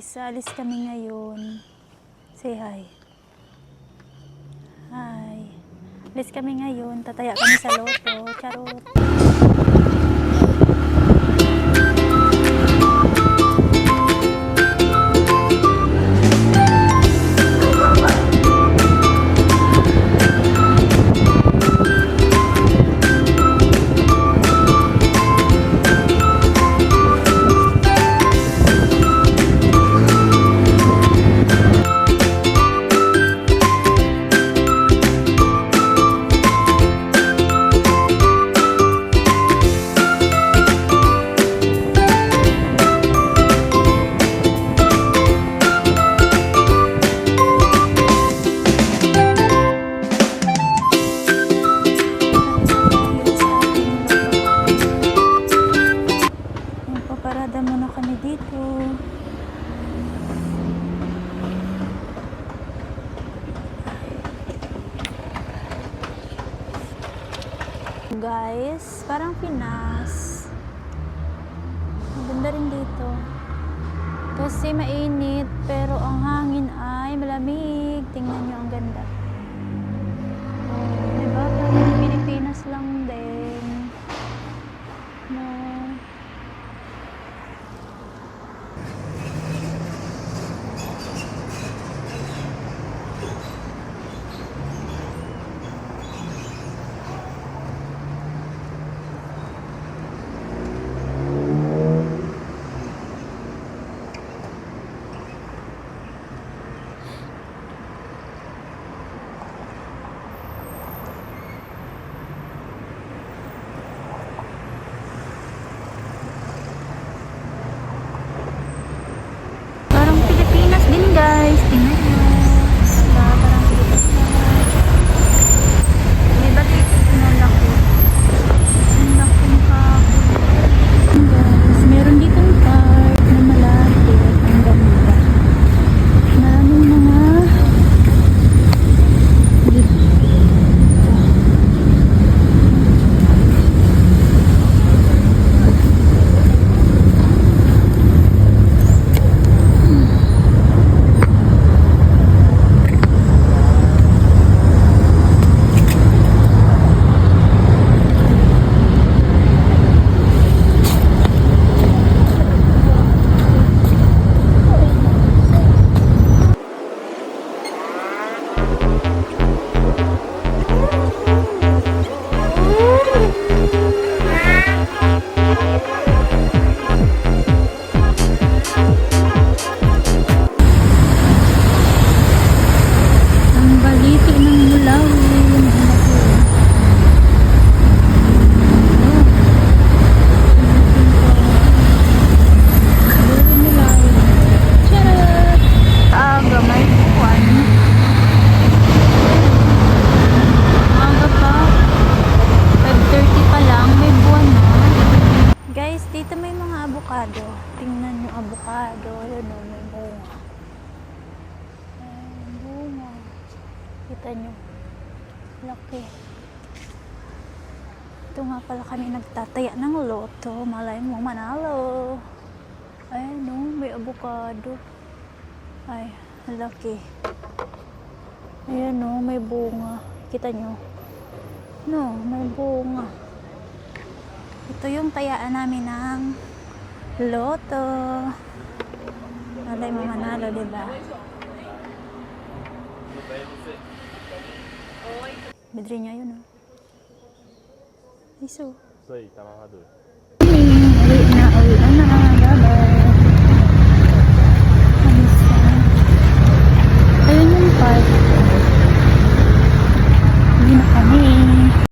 guys, alis kami ngayon. Say hi. Hi. Alis kami ngayon. Tataya kami sa loto. Charot. Guys, parang Pinas. Maganda rin dito. Kasi mainit, pero ang avocado. Tingnan yung avocado. Yun o, may bunga. Ayan, bunga. Kita nyo. Laki. Ito nga pala kami nagtataya ng loto. Malay mo manalo. Ayan no, may avocado. Ay, laki. Ayan no, may bunga. Kita nyo. No, may bunga. Ito yung tayaan namin ng Loto. Malay mo manalo, di ba? Medrinha yun, oh. Isso. Isso aí, tá amarrador.